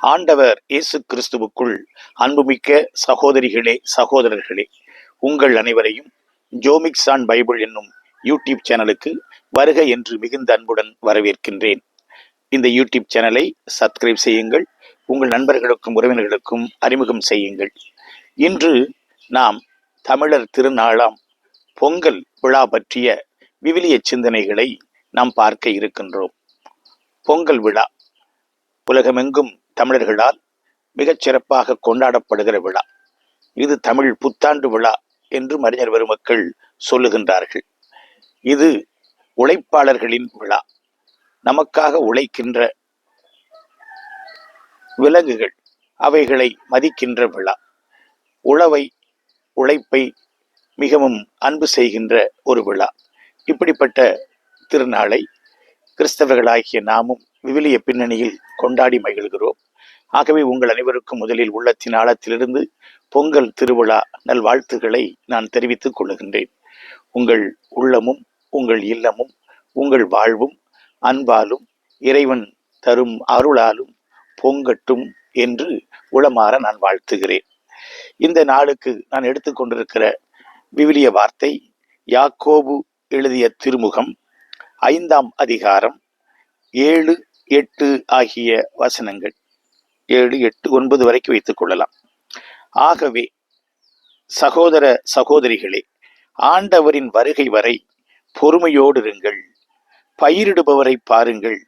ஆண்டவர் இயேசு கிறிஸ்துவுக்குள் அன்புமிக்க சகோதரிகளே சகோதரர்களே உங்கள் அனைவரையும் ஜோமிக்ஸ் ஆன் பைபிள் என்னும் யூடியூப் சேனலுக்கு வருக என்று மிகுந்த அன்புடன் வரவேற்கின்றேன். இந்த யூடியூப் சேனலை சப்ஸ்கிரைப் செய்யுங்கள் உங்கள் நண்பர்களுக்கும் உறவினர்களுக்கும் அறிமுகம் செய்யுங்கள். இன்று நாம் தமிழர் திருநாளாம் பொங்கல் விழா பற்றிய விவிலிய சிந்தனைகளை நாம் பார்க்க இருக்கின்றோம். பொங்கல் விழா உலகமெங்கும் தமிழர்களால் மிகச் சிறப்பாக கொண்டாடப்படுகிற விழா. இது தமிழ் புத்தாண்டு விழா என்று அறிஞர் பெருமக்கள் சொல்லுகின்றார்கள். இது உழைப்பாளர்களின் விழா. நமக்காக உழைக்கின்ற விலங்குகள் அவைகளை மதிக்கின்ற விழா. உழவை உழைப்பை மிகவும் அன்பு செய்கின்ற ஒரு விழா. இப்படிப்பட்ட திருநாளை கிறிஸ்தவர்களாகிய நாமும் விவிலிய பின்னணியில் கொண்டாடி மகிழ்கிறோம். ஆகவே உங்கள் அனைவருக்கும் முதலில் உள்ளத்தின் ஆழத்திலிருந்து பொங்கல் திருவிழா நல்வாழ்த்துக்களை நான் தெரிவித்துக் கொள்ளுகின்றேன் உங்கள் உள்ளமும் உங்கள் இல்லமும் உங்கள் வாழ்வும் அன்பாலும் இறைவன் தரும் அருளாலும் பொங்கட்டும் என்று உளமாற நான் வாழ்த்துகிறேன். இந்த நாளுக்கு நான் எடுத்துக்கொண்டிருக்கிற விவிலிய வார்த்தை யாக்கோபு எழுதிய திருமுகம் ஐந்தாம் அதிகாரம் ஏழு எட்டு ஆகிய வசனங்கள். ஏழு எட்டு ஒன்பது வரைக்கும் வைத்துக் கொள்ளலாம். ஆகவே சகோதர சகோதரிகளே ஆண்டவரின் வருகை வரை பொறுமையோடு இருங்கள். பயிரிடுபவரை பாருங்கள்.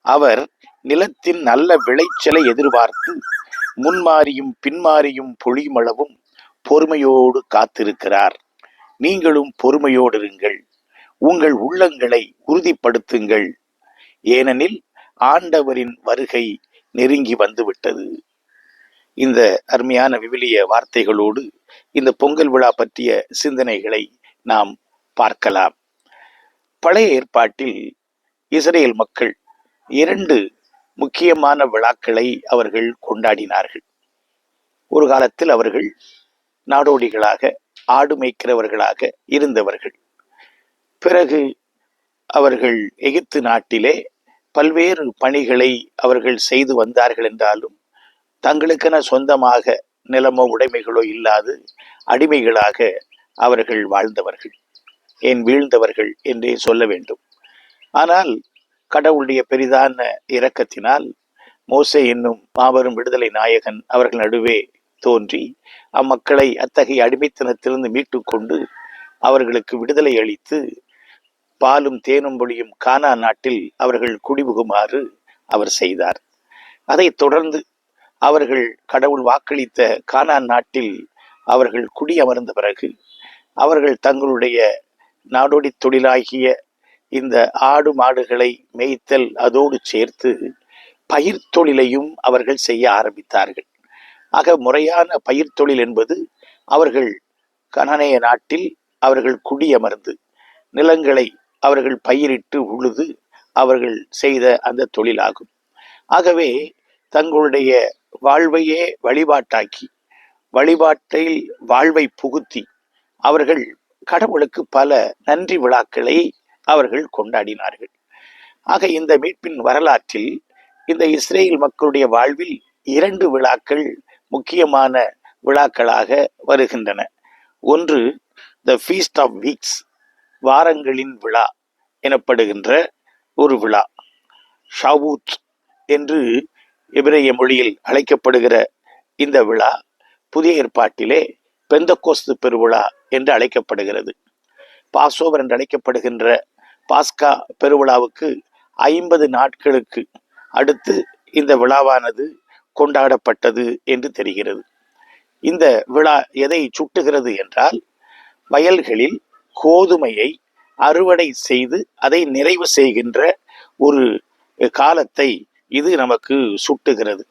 அவர் நிலத்தின் நல்ல விளைச்சலை எதிர்பார்த்து முன்மாறியும் பின்மாறியும் பொழியுமளவும் பொறுமையோடு காத்திருக்கிறார். நீங்களும் பொறுமையோடு இருங்கள். உங்கள் உள்ளங்களை உறுதிப்படுத்துங்கள். ஏனெனில் ஆண்டவரின் வருகை நெருங்கி வந்துவிட்டது. இந்த அருமையான விவிலிய வார்த்தைகளோடு இந்த பொங்கல் விழா பற்றிய சிந்தனைகளை நாம் பார்க்கலாம். பழைய ஏற்பாட்டில் இஸ்ரேல் மக்கள் இரண்டு முக்கியமான விழாக்களை அவர்கள் கொண்டாடினார்கள். ஒரு காலத்தில் அவர்கள் நாடோடிகளாக ஆடு மேய்க்கிறவர்களாக இருந்தவர்கள். பிறகு அவர்கள் எகிப்து நாட்டிலே பல்வேறு பணிகளை அவர்கள் செய்து வந்தார்கள் என்றாலும் தங்களுக்கென சொந்தமாக நிலமோ உடைமைகளோ இல்லாது அடிமைகளாக அவர்கள் வாழ்ந்தவர்கள். ஏன் வீழ்ந்தவர்கள் என்றே சொல்ல வேண்டும். ஆனால் கடவுளுடைய பெரிதான இரக்கத்தினால் மோசே என்னும் மாபெரும் விடுதலை நாயகன் அவர்கள் நடுவே தோன்றி அம்மக்களை அத்தகைய அடிமைத்தனத்திலிருந்து மீட்டு கொண்டு அவர்களுக்கு விடுதலை அளித்து பாலும் தேனும் பொழியும் கானா நாட்டில் அவர்கள் குடிபுகுமாறு அவர் செய்தார். அதைத் தொடர்ந்து அவர்கள் கடவுள் வாக்களித்த கானா நாட்டில் அவர்கள் குடியமர்ந்த பிறகு அவர்கள் தங்களுடைய நாடோடி தொழிலாகிய இந்த ஆடு மாடுகளை மேய்த்தல் அதோடு சேர்த்து பயிர் தொழிலையும் அவர்கள் செய்ய ஆரம்பித்தார்கள். ஆக முறையான பயிர் தொழில் என்பது அவர்கள் கனநேய நாட்டில் அவர்கள் குடியமர்ந்து நிலங்களை அவர்கள் பயிரிட்டு உழுது அவர்கள் செய்த அந்த தொழிலாகும். ஆகவே தங்களுடைய வாழ்வையே வழிபாட்டாக்கி வழிபாட்டில் வாழ்வை புகுத்தி அவர்கள் கடவுளுக்கு பல நன்றி விழாக்களை அவர்கள் கொண்டாடினார்கள். ஆக இந்த மீட்பின் வரலாற்றில் இந்த இஸ்ரேல் மக்களுடைய வாழ்வில் இரண்டு விழாக்கள் முக்கியமான விழாக்களாக வருகின்றன. ஒன்று த ஃபீஸ்ட் ஆஃப் வீக்ஸ் வாரங்களின் விழா எனப்படுகின்ற ஒரு விழா. ஷாவூத் என்று எபிரேய மொழியில் அழைக்கப்படுகிற இந்த விழா புதிய ஏற்பாட்டிலே பெந்தகோஸ்து பெருவிழா என்று அழைக்கப்படுகிறது. பாசோவர் என்று அழைக்கப்படுகின்ற பாஸ்கா பெருவிழாவுக்கு ஐம்பது நாட்களுக்கு அடுத்து இந்த விழாவானது கொண்டாடப்பட்டது என்று தெரிகிறது. இந்த விழா எதை சுட்டுகிறது என்றால் வயல்களில் கோதுமையை அறுவடை செய்து அதை நிறைவு செய்கின்ற ஒரு காலத்தை இது நமக்கு சுட்டுகிறது.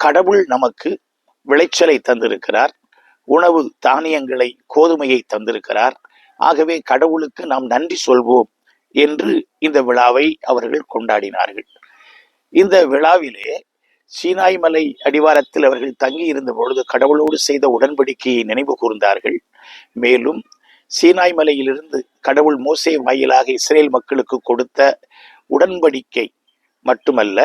கடவுள் நமக்கு விளைச்சலை தந்திருக்கிறார். உணவு தானியங்களை கோதுமையை தந்திருக்கிறார். ஆகவே கடவுளுக்கு நாம் நன்றி சொல்வோம் என்று இந்த விழாவை அவர்கள் கொண்டாடினார்கள். இந்த விழாவிலே சீனாய் மலை அடிவாரத்தில் அவர்கள் தங்கி இருந்த பொழுது கடவுளோடு செய்த உடன்படிக்கையை நினைவு கூர்ந்தார்கள். மேலும் சீனாய் மலையிலிருந்து கடவுள் மோசே வாயிலாக இஸ்ரேல் மக்களுக்கு கொடுத்த உடன்படிக்கை மட்டுமல்ல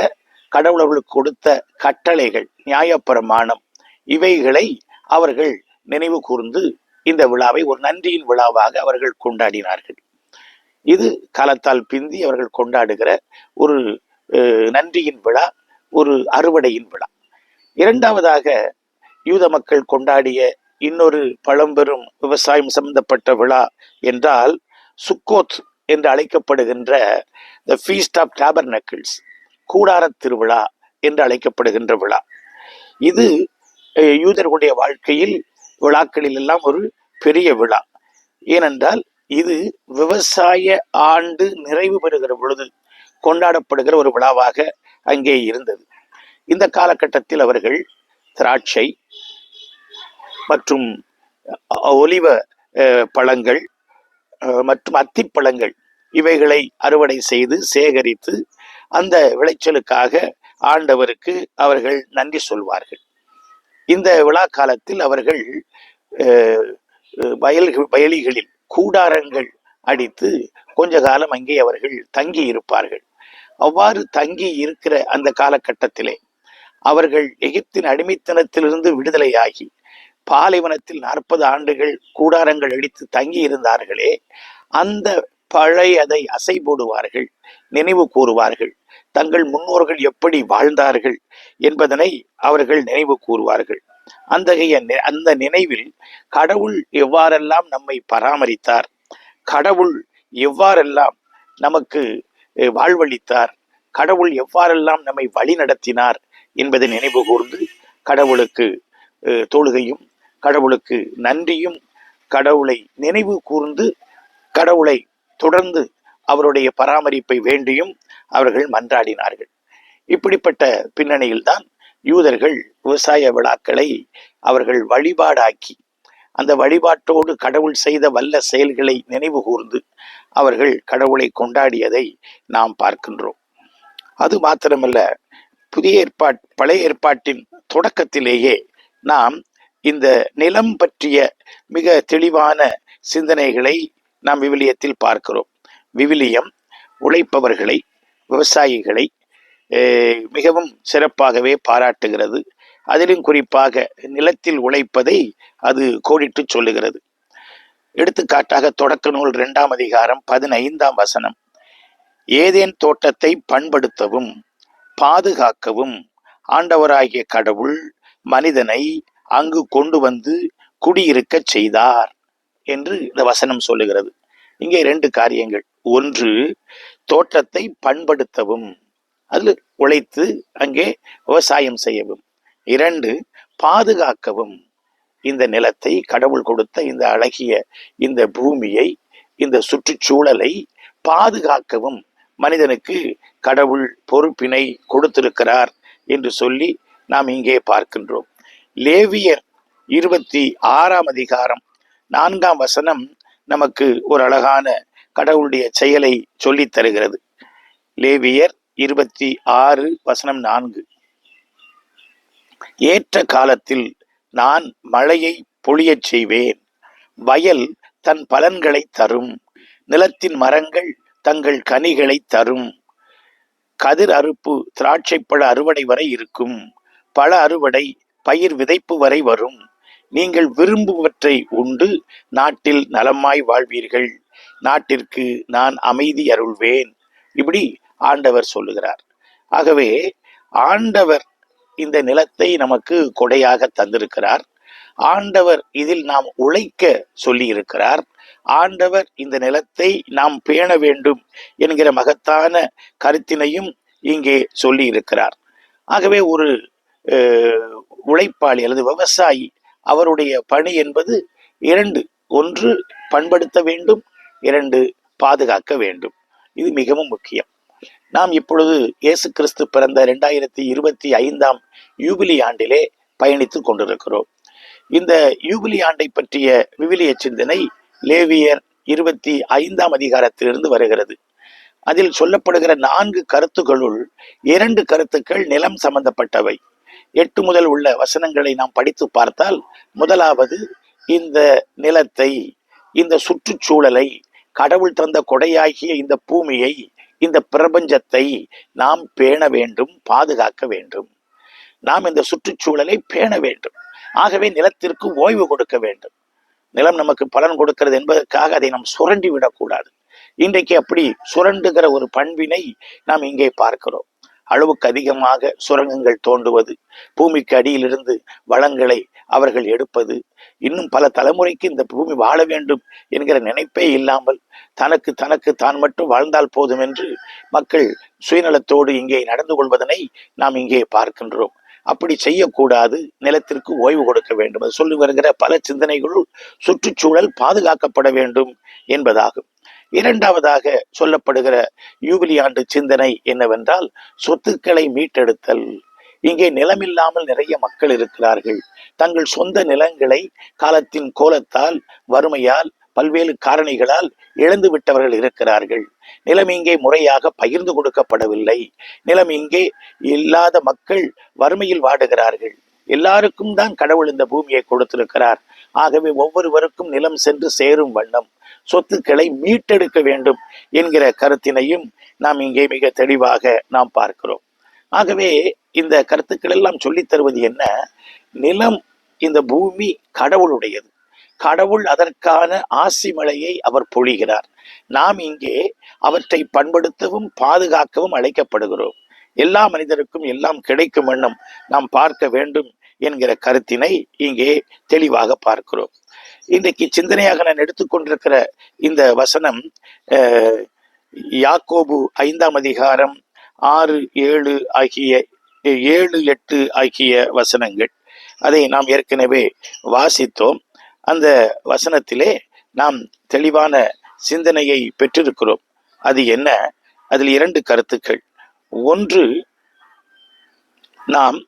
கடவுள் அவர்களுக்கு கொடுத்த கட்டளைகள் நியாயப்பிரமாணம் இவைகளை அவர்கள் நினைவு கூர்ந்து இந்த விழாவை ஒரு நன்றியின் விழாவாக அவர்கள் கொண்டாடினார்கள். இது காலத்தால் பிந்தி அவர்கள் கொண்டாடுகிற ஒரு அஹ், நன்றியின் விழா ஒரு அறுவடையின் விழா. இரண்டாவதாக யூத மக்கள் கொண்டாடிய இன்னொரு பழம்பெரும் விவசாயம் சம்பந்தப்பட்ட விழா என்றால் சுக்கோத் என்று அழைக்கப்படுகின்ற த ஃபீஸ்ட் ஆஃப் டேபர்னக்கிள்ஸ் கூடாரத் திருவிழா என்று அழைக்கப்படுகின்ற விழா. இது யூதர்களுடைய வாழ்க்கையில் விழாக்களில் எல்லாம் ஒரு பெரிய விழா. ஏனென்றால் இது விவசாய ஆண்டு நிறைவு பெறுகிற பொழுது கொண்டாடப்படுகிற ஒரு விழாவாக அங்கே இருந்தது. இந்த காலகட்டத்தில் அவர்கள் திராட்சை மற்றும் ஒலிவ பழங்கள் மற்றும் அத்திப்பழங்கள் இவைகளை அறுவடை செய்து சேகரித்து அந்த விளைச்சலுக்காக ஆண்டவருக்கு அவர்கள் நன்றி சொல்வார்கள். இந்த விழா காலத்தில் அவர்கள் வயல் வயலிகளில் கூடாரங்கள் அடித்து கொஞ்ச காலம் அங்கே அவர்கள் தங்கி இருப்பார்கள். அவ்வாறு தங்கி இருக்கிற அந்த காலகட்டத்திலே அவர்கள் எகிப்தின் அடிமைத்தனத்திலிருந்து விடுதலையாகி பாலைவனத்தில் நாற்பது ஆண்டுகள் கூடாரங்கள் அடித்து தங்கி இருந்தார்களே அந்த பழையதை அசை போடுவார்கள் நினைவு கூறுவார்கள். தங்கள் முன்னோர்கள் எப்படி வாழ்ந்தார்கள் என்பதனை அவர்கள் நினைவு கூறுவார்கள். அந்தகைய அந்த நினைவில் கடவுள் எவ்வாறெல்லாம் நம்மை பராமரித்தார் கடவுள் எவ்வாறெல்லாம் நமக்கு வாழ்வளித்தார் கடவுள் எவ்வாறெல்லாம் நம்மை வழி நடத்தினார் என்பதை நினைவு கூர்ந்து கடவுளுக்கு தொழுகையும் கடவுளுக்கு நன்றியும் கடவுளை நினைவு கூர்ந்து கடவுளை தொடர்ந்து அவருடைய பராமரிப்பை வேண்டியும் அவர்கள் மன்றாடினார்கள். இப்படிப்பட்ட பின்னணியில்தான் யூதர்கள் விவசாய விழாக்களை அவர்கள் வழிபாடாக்கி அந்த வழிபாட்டோடு கடவுள் செய்த வல்ல செயல்களை நினைவு கூர்ந்து அவர்கள் கடவுளை கொண்டாடியதை நாம் பார்க்கின்றோம். அது மாத்திரமல்ல புதிய ஏற்பாட் பழைய ஏற்பாட்டின் தொடக்கத்திலேயே நாம் இந்த நிலம் பற்றிய மிக தெளிவான சிந்தனைகளை நாம் விவிலியத்தில் பார்க்கிறோம். விவிலியம் உழைப்பவர்களை விவசாயிகளை மிகவும் சிறப்பாகவே பாராட்டுகிறது. அதிலும் குறிப்பாக நிலத்தில் உழைப்பதை அது கோடிட்டு சொல்லுகிறது. எடுத்துக்காட்டாக தொடக்க நூல் இரண்டாம் அதிகாரம் பதினைந்தாம் வசனம். ஏதேன் தோட்டத்தை பண்படுத்தவும் பாதுகாக்கவும் ஆண்டவராகிய கடவுள் மனிதனை அங்கு கொண்டு வந்து குடியிருக்கச் செய்தார் என்று இந்த வசனம் சொல்லுகிறது. இங்கே ரெண்டு காரியங்கள். ஒன்று தோட்டத்தை பண்படுத்தவும் அதில் உழைத்து அங்கே விவசாயம் செய்யவும். இரண்டு பாதுகாக்கவும். இந்த நிலத்தை கடவுள் கொடுத்த இந்த அழகிய இந்த பூமியை இந்த சுற்றுச்சூழலை பாதுகாக்கவும் மனிதனுக்கு கடவுள் பொறுப்பினை கொடுத்திருக்கிறார் என்று சொல்லி நாம் இங்கே பார்க்கின்றோம். லேவியர் இருபத்தி ஆறாம் அதிகாரம் நான்காம் வசனம் நமக்கு ஒரு அழகான கடவுளுடைய செயலை சொல்லித் தருகிறது. லேவியர் இருபத்தி ஆறு வசனம் நான்கு. ஏற்ற காலத்தில் நான் மழையை பொழியச் செய்வேன். வயல் தன் பலன்களை தரும். நிலத்தின் மரங்கள் தங்கள் கனிகளை தரும். கதிர் அறுப்பு திராட்சைப்பழ அறுவடை வரை இருக்கும். பழ அறுவடை பயிர் விதைப்பு வரை வரும். நீங்கள் விரும்புவற்றை உண்டு நாட்டில் நலமாய் வாழ்வீர்கள். நாட்டிற்கு நான் அமைதி அருள்வேன். இப்படி ஆண்டவர் சொல்லுகிறார். ஆகவே ஆண்டவர் இந்த நிலத்தை நமக்கு கொடையாக தந்திருக்கிறார். ஆண்டவர் இதில் நாம் உழைக்க சொல்லியிருக்கிறார். ஆண்டவர் இந்த நிலத்தை நாம் பேண வேண்டும் என்கிற மகத்தான கருத்தினையும் இங்கே சொல்லியிருக்கிறார். ஆகவே ஒரு உழைப்பாளி அல்லது விவசாயி அவருடைய பணி என்பது இரண்டு. ஒன்று பண்படுத்த வேண்டும். இரண்டு பாதுகாக்க வேண்டும். இது மிகவும் முக்கியம். நாம் இப்பொழுது இயேசு கிறிஸ்து பிறந்த இரண்டாயிரத்தி இருபத்தி ஐந்தாம் யூபிலி ஆண்டிலே பயணித்துக் கொண்டிருக்கிறோம். இந்த யூபிலி ஆண்டை பற்றிய விவிலிய சிந்தனை லேவியர் இருபத்தி ஐந்தாம் அதிகாரத்திலிருந்து வருகிறது. அதில் சொல்லப்படுகிற நான்கு கருத்துக்களுள் இரண்டு கருத்துக்கள் நிலம் சம்பந்தப்பட்டவை. எட்டு முதல் உள்ள வசனங்களை நாம் படித்து பார்த்தால் முதலாவது இந்த நிலத்தை இந்த சுற்றுச்சூழலை கடவுள் தந்த கொடையாகிய இந்த பூமியை இந்த பிரபஞ்சத்தை நாம் பேண வேண்டும் பாதுகாக்க வேண்டும். நாம் இந்த சுற்றுச்சூழலை பேண வேண்டும். ஆகவே நிலத்திற்கு ஓய்வு கொடுக்க வேண்டும். நிலம் நமக்கு பலன் கொடுக்கிறது என்பதற்காக அதை நாம் சுரண்டி விடக்கூடாது இன்றைக்கு அப்படி சுரண்டுகிற ஒரு பண்பினை நாம் இங்கே பார்க்கிறோம். அளவுக்கு அதிகமாக சுரங்கங்கள் தோண்டுவது பூமிக்கு அடியிலிருந்து வளங்களை அவர்கள் எடுப்பது. இன்னும் பல தலைமுறைக்கு இந்த பூமி வாழ வேண்டும் என்கிற நினைப்பே இல்லாமல் தனக்கு தனக்கு தான் மட்டும் வாழ்ந்தால் போதும் என்று மக்கள் சுயநலத்தோடு இங்கே நடந்து கொள்வதனை நாம் இங்கே பார்க்கின்றோம். அப்படி செய்யக்கூடாது நிலத்திற்கு ஓய்வு கொடுக்க வேண்டும். அது சொல்லி வருகிற பல சிந்தனைகளுள் சுற்றுச்சூழல் பாதுகாக்கப்பட வேண்டும் என்பதாகும். இரண்டாவதாக சொல்லப்படுகிற யூபிலி ஆண்டு சிந்தனை என்னவென்றால் சொத்துக்களை மீட்டெடுத்தல். இங்கே நிலமில்லாமல் நிறைய மக்கள் இருக்கிறார்கள். தங்கள் சொந்த நிலங்களை காலத்தின் கோலத்தால் வறுமையால் பல்வேறு காரணிகளால் இழந்து விட்டவர்கள் இருக்கிறார்கள். நிலம் இங்கே முறையாக பகிர்ந்து கொடுக்கப்படவில்லை. நிலம் இங்கே இல்லாத மக்கள் வறுமையில் வாடுகிறார்கள். எல்லாருக்கும் தான் கடவுள் இந்த பூமியை கொடுத்திருக்கிறார். ஆகவே ஒவ்வொருவருக்கும் நிலம் சென்று சேரும் வண்ணம். சொத்துக்களை மீட்டெடுக்க வேண்டும் என்கிற கருத்தினையும் நாம் இங்கே மிக தெளிவாக நாம் பார்க்கிறோம். ஆகவே இந்த கருத்துக்கள் எல்லாம் சொல்லித் தருவது என்ன? நிலம் இந்த பூமி கடவுளுடையது. கடவுள் அதற்கான ஆசி மழையை அவர் பொழிகிறார். நாம் இங்கே அவற்றை பண்படுத்தவும் பாதுகாக்கவும் அழைக்கப்படுகிறோம். எல்லா மனிதருக்கும் எல்லாம் கிடைக்கும் எண்ணம் நாம் பார்க்க வேண்டும் என்கிற கருத்தினை இங்கே தெளிவாக பார்க்கிறோம். இன்றைக்கு சிந்தனையாக நான் எடுத்துக்கொண்டிருக்கிற இந்த வசனம் யாக்கோபு ஐந்தாம் அதிகாரம் ஆறு ஏழு ஆகிய ஏழு எட்டு ஆகிய வசனங்கள். அதை நாம் ஏற்கனவே வாசித்தோம். அந்த வசனத்திலே நாம் தெளிவான சிந்தனையை பெற்றிருக்கிறோம். அது என்ன? அதில் இரண்டு கருத்துக்கள். ஒன்று நாம்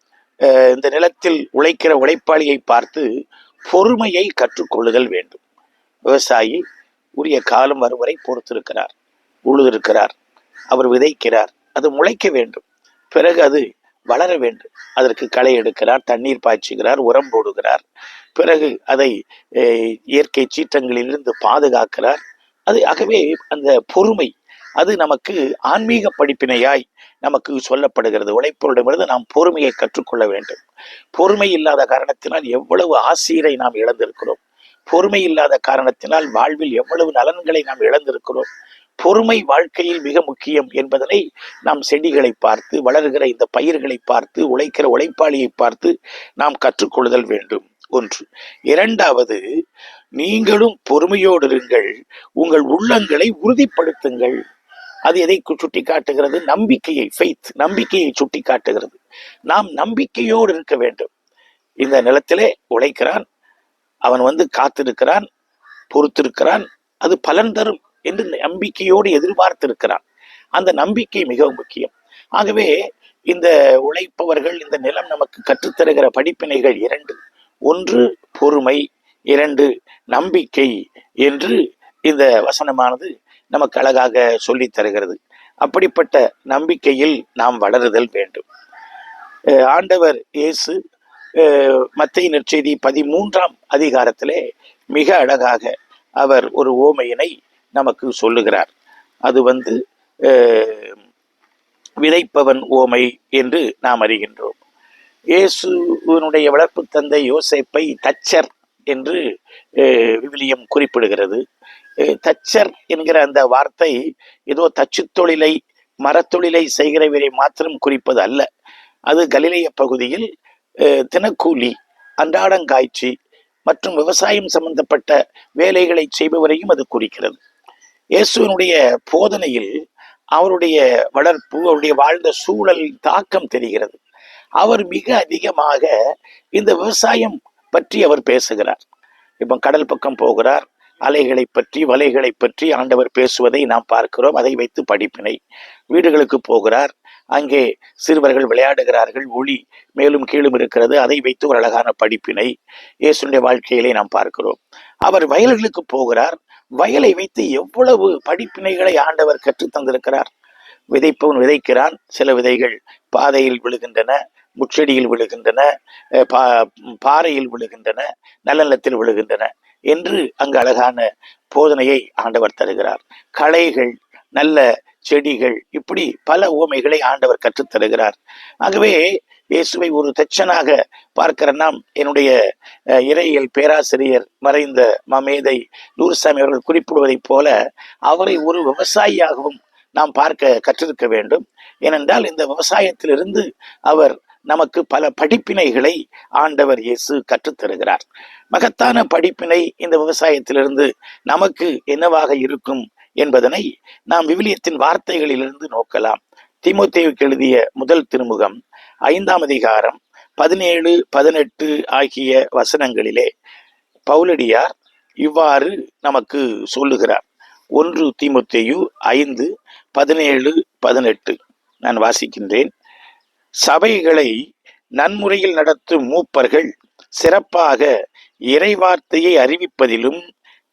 இந்த நிலத்தில் உழைக்கிற உழைப்பாளியை பார்த்து பொறுமையை கற்றுக்கொள்ளுதல் வேண்டும். விவசாயி உரிய காலம் வரும் வரை பொறுத்திருக்கிறார் உழுதிருக்கிறார் அவர் விதைக்கிறார் அது முளைக்க வேண்டும். பிறகு அது வளர வேண்டும். அதற்கு களை எடுக்கிறார் தண்ணீர் பாய்ச்சுகிறார் உரம் போடுகிறார். பிறகு அதை இயற்கை சீற்றங்களிலிருந்து பாதுகாக்கிறார். அது ஆகவே அந்த பொறுமை அது நமக்கு ஆன்மீக படிப்பினையாய் நமக்கு சொல்லப்படுகிறது. உழைப்போரிடமிருந்து நாம் பொறுமையை கற்றுக்கொள்ள வேண்டும். பொறுமை இல்லாத காரணத்தினால் எவ்வளவு ஆசிரியரை நாம் இழந்திருக்கிறோம். பொறுமை இல்லாத காரணத்தினால் வாழ்வில் எவ்வளவு நலன்களை நாம் இழந்திருக்கிறோம். பொறுமை வாழ்க்கையில் மிக முக்கியம் என்பதனை நாம் செடிகளை பார்த்து வளர்கிற இந்த பயிர்களை பார்த்து உழைக்கிற உழைப்பாளியை பார்த்து நாம் கற்றுக்கொள்ளுதல் வேண்டும். ஒன்று. இரண்டாவது நீங்களும் பொறுமையோடு இருங்கள். உங்கள் உள்ளங்களை உறுதிப்படுத்துங்கள். அது எதை சுட்டி காட்டுகிறது நம்பிக்கையை ஃபெய்த் நம்பிக்கையை சுட்டி காட்டுகிறது நாம் நம்பிக்கையோடு இருக்க வேண்டும். இந்த நிலத்திலே உழைக்கிறான் அவன் வந்து காத்திருக்கிறான் பொறுத்திருக்கிறான் அது பலன் தரும் என்று நம்பிக்கையோடு எதிர்பார்த்திருக்கிறான். அந்த நம்பிக்கை மிகவும் முக்கியம். ஆகவே இந்த உழைப்பவர்கள் இந்த நிலம் நமக்கு கற்றுத்தருகிற படிப்பினைகள் இரண்டு. ஒன்று பொறுமை இரண்டு நம்பிக்கை என்று இந்த வசனமானது நமக்கு அழகாக சொல்லி தருகிறது. அப்படிப்பட்ட நம்பிக்கையில் நாம் வளருதல் வேண்டும். ஆண்டவர் இயேசு மத்திய நற்செய்தி பதிமூன்றாம் அதிகாரத்திலே மிக அழகாக அவர் ஒரு ஓமையினை நமக்கு சொல்லுகிறார். அது வந்து விதைப்பவன் ஓமை என்று நாம் அறிகின்றோம். இயேசுவினுடைய வளர்ப்பு தந்தை யோசேப்பை தச்சர் என்று விவிலியம் குறிப்பிடுகிறது. தச்சர் என்கிற அந்த வார்த்தை ஏதோ தச்சு தொழிலை மரத்தொழிலை செய்கிறவரை மாத்திரம் குறிப்பது அல்ல. அது கலிலைய பகுதியில் தினக்கூலி அன்றாடங்காய்ச்சி மற்றும் விவசாயம் சம்பந்தப்பட்ட வேலைகளை செய்பவரையும் அது குறிக்கிறது. இயேசுவினுடைய போதனையில் அவருடைய வளர்ப்பு அவருடைய வாழ்ந்த சூழல் தாக்கம் தெரிகிறது. அவர் மிக அதிகமாக இந்த விவசாயம் பற்றி அவர் பேசுகிறார். இப்போ கடல் பக்கம் போகிறார். அலைகளை பற்றி வலைகளை பற்றி ஆண்டவர் பேசுவதை நாம் பார்க்கிறோம். அதை வைத்து படிப்பினை. வீடுகளுக்கு போகிறார். அங்கே சிறுவர்கள் விளையாடுகிறார்கள். ஒளி மேலும் கீழும் இருக்கிறது. அதை வைத்து ஒரு அழகான படிப்பினை இயேசுடைய வாழ்க்கையிலே நாம் பார்க்கிறோம். அவர் வயல்களுக்கு போகிறார். வயலை வைத்து எவ்வளவு படிப்பினைகளை ஆண்டவர் கற்றுத் தந்திருக்கிறார். விதைப்பவன் விதைக்கிறான். சில விதைகள் பாதையில் விழுகின்றன முச்செடியில் விழுகின்றன பா- பாறையில் விழுகின்றன நல்லநிலத்தில் விழுகின்றன. என்று அங்கு அழகான போதனையை ஆண்டவர் தருகிறார். களைகள் நல்ல செடிகள் இப்படி பல உவமைகளை ஆண்டவர் கற்றுத் தருகிறார் ஆகவே இயேசுவை ஒரு தச்சனாக பார்க்கிற நாம் என்னுடைய இறையியல் பேராசிரியர் மறைந்த மமேதை நூறுசாமி அவர்கள் குறிப்பிடுவதைப் போல அவரை ஒரு விவசாயியாகவும் நாம் பார்க்க கற்றிருக்க வேண்டும். ஏனென்றால் இந்த விவசாயத்திலிருந்து அவர் நமக்கு பல படிப்பினைகளை ஆண்டவர் இயேசு கற்றுத்தருகிறார். மகத்தான படிப்பினை இந்த விவசாயத்திலிருந்து நமக்கு என்னவாக இருக்கும் என்பதனை நாம் விவிலியத்தின் வார்த்தைகளிலிருந்து நோக்கலாம். திமுத்தேவுக்கு எழுதிய முதல் திருமுகம் ஐந்தாம் அதிகாரம் பதினேழு பதினெட்டு ஆகிய வசனங்களிலே பவுலடியார் இவ்வாறு நமக்கு சொல்லுகிறார். ஒன்று திமுத்தேயு ஐந்து பதினேழு பதினெட்டு. நான் வாசிக்கின்றேன். சபைகளை நன்முறையில் நடத்தும் மூப்பர்கள் சிறப்பாக இறைவார்த்தையை அறிவிப்பதிலும்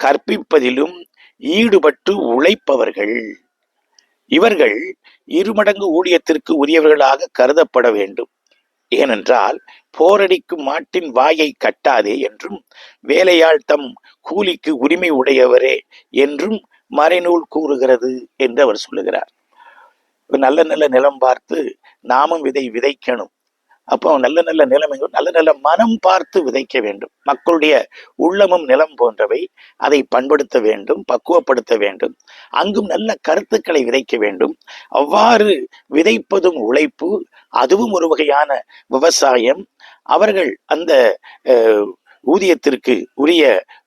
கற்பிப்பதிலும் ஈடுபட்டு உழைப்பவர்கள். இவர்கள் இருமடங்கு ஊழியத்திற்கு உரியவர்களாக கருதப்பட வேண்டும். ஏனென்றால் போரடிக்கும் மாட்டின் வாயை கட்டாதே என்றும் வேலையாள் தம் கூலிக்கு உரிமை உடையவரே என்றும் மறைநூல் கூறுகிறது என்று அவர் சொல்லுகிறார். நல்ல நல்ல நிலம் பார்த்து நாமும் விதை விதைக்கணும். அப்போ நல்ல நல்ல நிலம் நல்ல நல்ல மனம் பார்த்து விதைக்க வேண்டும். மக்களுடைய உள்ளமும் நிலம் போன்றவை அதை பண்படுத்த வேண்டும் பக்குவப்படுத்த வேண்டும். அங்கும் நல்ல கருத்துக்களை விதைக்க வேண்டும். அவ்வாறு விதைப்பதும் உழைப்பு அதுவும் ஒரு வகையான விவசாயம். அவர்கள் அந்த அஹ், ஊதியத்திற்கு உரிய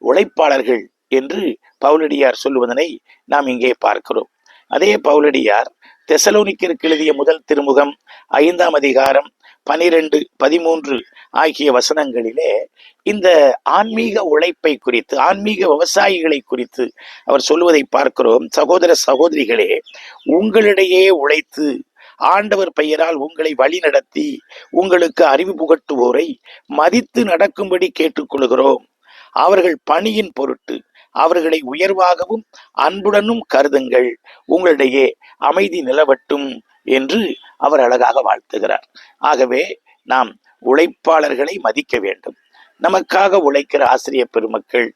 உழைப்பாளர்கள் என்று பவுலடியார் சொல்லுவதனை நாம் இங்கே பார்க்கிறோம். அதே பவுலடியார் தெசலோனிக்கிற்கு எழுதிய முதல் திருமுகம் ஐந்தாம் அதிகாரம் பனிரெண்டு பதிமூன்று ஆகிய வசனங்களிலே இந்த ஆன்மீக உழைப்பை குறித்து ஆன்மீக விவசாயிகளை குறித்து அவர் சொல்வதை பார்க்கிறோம். சகோதர சகோதரிகளே உங்களிடையே உழைத்து ஆண்டவர் பெயரால் உங்களை வழி நடத்தி உங்களுக்கு அறிவு புகட்டுவோரை மதித்து நடக்கும்படி கேட்டுக்கொள்கிறோம். அவர்கள் பணியின் பொருட்டு அவர்களை உயர்வாகவும் அன்புடனும் கருதுங்கள். உங்களிடையே அமைதி நிலவட்டும் என்று அவர் அழகாக வாழ்த்துகிறார். ஆகவே நாம் உழைப்பாளர்களை மதிக்க வேண்டும். நமக்காக உழைக்கிற ஆசிரியர் பெருமக்கள்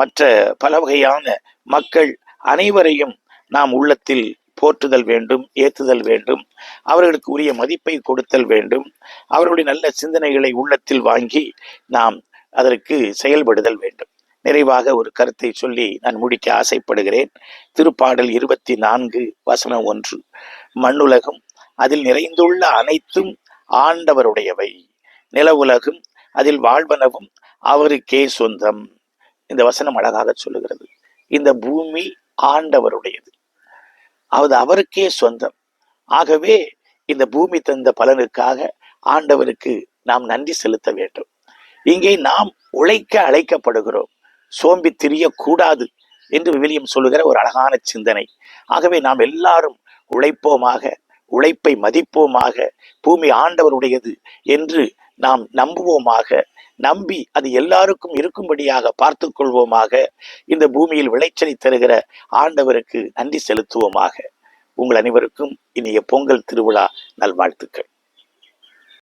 மற்ற பல வகையான மக்கள் அனைவரையும் நாம் உள்ளத்தில் போற்றுதல் வேண்டும் ஏற்றுதல் வேண்டும். அவர்களுக்கு உரிய மதிப்பை கொடுத்தல் வேண்டும். அவர்களுடைய நல்ல சிந்தனைகளை உள்ளத்தில் வாங்கி நாம் அதற்கு செயல்படுதல் வேண்டும். நிறைவாக ஒரு கருத்தை சொல்லி நான் முடிக்க ஆசைப்படுகிறேன். திருப்பாடல் இருபத்தி நான்கு வசனம் ஒன்று. மண்ணுலகம் அதில் நிறைந்துள்ள அனைத்தும் ஆண்டவருடையவை. நில உலகம் அதில் வாழ்வனவும் அவருக்கே சொந்தம். இந்த வசனம் அழகாக சொல்லுகிறது. இந்த பூமி ஆண்டவருடையது. அது அவருக்கே சொந்தம். ஆகவே இந்த பூமி தந்த பலனுக்காக ஆண்டவருக்கு நாம் நன்றி செலுத்த வேண்டும். இங்கே நாம் உழைக்க அழைக்கப்படுகிறோம். சோம்பி திரியக்கூடாது என்று விவிலியம் சொல்லுகிற ஒரு அழகான சிந்தனை. ஆகவே நாம் எல்லாரும் உழைப்போமாக உழைப்பை மதிப்போமாக பூமி ஆண்டவருடையது என்று நாம் நம்புவோமாக நம்பி அது எல்லாருக்கும் இருக்கும்படியாக பார்த்து கொள்வோமாக இந்த பூமியில் விளைச்சலை தருகிற ஆண்டவருக்கு நன்றி செலுத்துவோமாக. உங்கள் அனைவருக்கும் இனிய பொங்கல் திருவிழா நல்வாழ்த்துக்கள்.